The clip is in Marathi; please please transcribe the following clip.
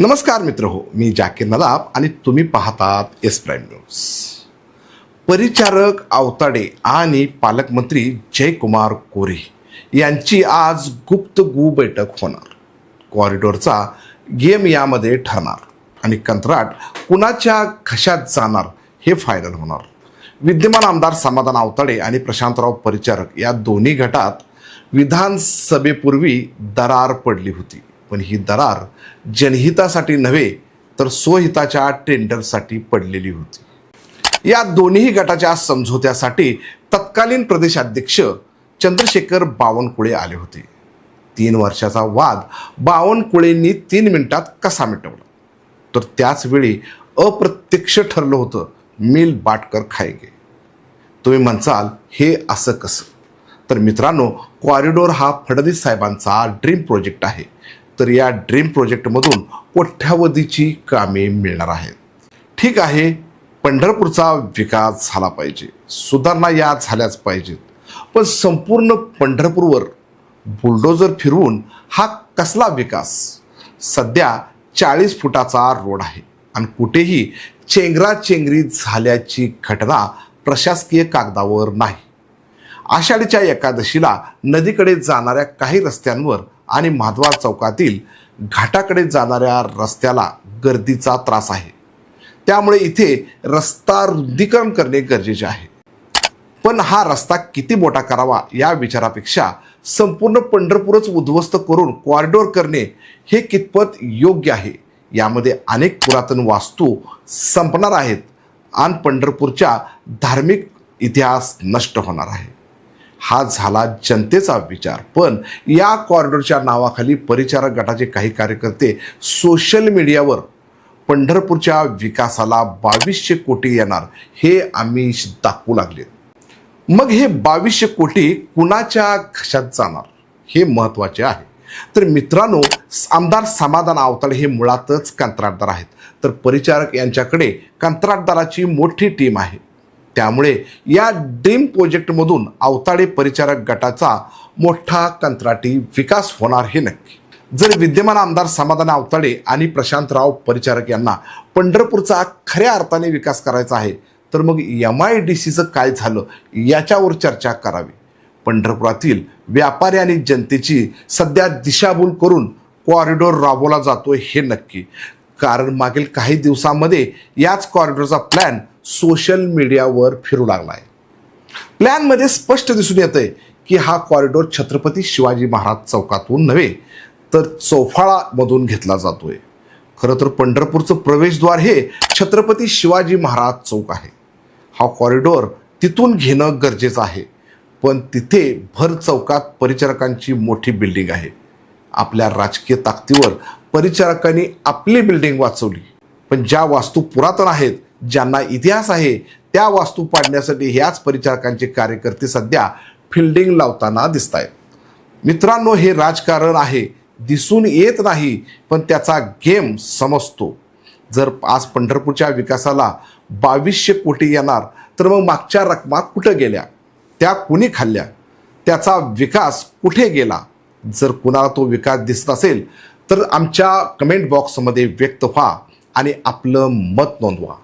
नमस्कार मित्र हो मी जाकीर नदाब आणि तुम्ही पाहतात S Prime News Paricharak Awtade आणि पालकमंत्री जयकुमार कोरे यांची आज गुप्त गु बैठक होणार. कॉरिडॉरचा गेम यामध्ये ठरणार आणि कंत्राट कुणाच्या खशात जाणार हे फायनल होणार. विद्यमान आमदार समाधान आवताडे आणि प्रशांतराव परिचारक या दोन्ही गटात विधानसभेपूर्वी दरार पडली होती. पण ही दरार जनहितासाठी नव्हे तर स्वहिताच्या टेंडरसाठी पडलेली होती. या दोन्ही गटाच्या समझोत्यासाठी तत्कालीन प्रदेशाध्यक्ष चंद्रशेखर बावनकुळे आले होते. तीन वर्षाचा वाद बावनकुळेंनी तीन मिनिटात कसा मिटवला? तर त्याच वेळी अप्रत्यक्ष ठरलं होतं मिल बाटकर खायगे. तुम्ही म्हणसाल हे असं कसं? तर मित्रांनो कॉरिडॉर हा फडणवीस साहेबांचा ड्रीम प्रोजेक्ट आहे. तर या ड्रीम प्रोजेक्टमधून कोट्यावधीची कामे मिळणार आहेत. ठीक आहे पंढरपूरचा विकास झाला पाहिजे सुधारणा या झाल्याच पाहिजेत. पण संपूर्ण पंढरपूरवर बुलडोजर फिरवून हा कसला विकास? सध्या चाळीस फुटाचा रोड आहे आणि कुठेही चेंगराचेंगरी झाल्याची घटना प्रशासकीय कागदावर नाही. आषाढीच्या एकादशीला नदीकडे जाणाऱ्या काही रस्त्यांवर आणि माधवा चौकातील घाटाकडे जाणाऱ्या रस्त्याला गर्दीचा त्रास आहे. त्यामुळे इथे रस्ता रुंदीकरण करणे गरजेचे आहे. पण हा रस्ता किती मोठा करावा या विचारापेक्षा संपूर्ण पंढरपूरच उद्ध्वस्त करून कॉरिडॉर करणे हे कितपत योग्य आहे? यामध्ये अनेक पुरातन वास्तू संपणार आहेत. आणि पंढरपूरच्या धार्मिक इतिहास नष्ट होणार आहे. हा झाला जनतेचा विचार. पण या कॉरिडॉरच्या नावाखाली परिचारक गटाचे काही कार्यकर्ते सोशल मीडियावर पंढरपूरच्या विकासाला बावीसशे कोटी येणार हे आमिष दाखवू लागले. मग हे बावीसशे कोटी कुणाच्या घशात जाणार हे महत्त्वाचे आहे. तर मित्रांनो आमदार समाधान आवताळे हे मुळातच कंत्राटदार आहेत. तर परिचारक यांच्याकडे कंत्राटदाराची मोठी टीम आहे. त्यामुळे या ड्रीम प्रोजेक्टमधून अवताडे परिचारक गटाचा मोठा कंत्राटी विकास होणार हे नक्की. जर विद्यमान आमदार समाधान अवताडे आणि प्रशांतराव परिचारक यांना पंढरपूरचा खऱ्या अर्थाने विकास करायचा आहे तर मग एम आय डी सीचं काय झालं याच्यावर चर्चा करावी. पंढरपुरातील व्यापारी आणि जनतेची सध्या दिशाभूल करून कॉरिडॉर राबवला जातोय हे नक्की. कारण मागील काही दिवसांमध्ये याच कॉरिडॉरचा प्लॅन सोशल मीडियावर फिरू लागला आहे प्लॅनमध्ये स्पष्ट दिसून येतंय की हा कॉरिडॉर छत्रपती शिवाजी महाराज चौकातून नव्हे तर चौफाळामधून घेतला जातोय. खरं तर पंढरपूरचं प्रवेशद्वार हे छत्रपती शिवाजी महाराज चौक आहे. हा कॉरिडॉर तिथून घेणं गरजेचं आहे पण तिथे भर चौकात परिचारकांची मोठी बिल्डिंग आहे. आपल्या राजकीय ताकदीवर परिचारकांनी आपली बिल्डिंग वाचवली पण ज्या वास्तू पुरातन आहेत ज्यांना इतिहास आहे त्या वास्तू पाडण्यासाठी ह्याच परिचारकांचे कार्यकर्ते सध्या फिल्डिंग लावताना दिसत आहेत मित्रांनो हे राजकारण आहे दिसून येत नाही पण त्याचा गेम समजतो. जर आज पंढरपूरच्या विकासाला बावीसशे कोटी येणार तर मग मागच्या रकमा कुठं गेल्या? त्या कुणी खाल्ल्या? त्याचा विकास कुठे गेला? जर कुणाला तो विकास दिसत असेल तर आमच्या कमेंट बॉक्समध्ये व्यक्त व्हा आणि आपलं मत नोंदवा.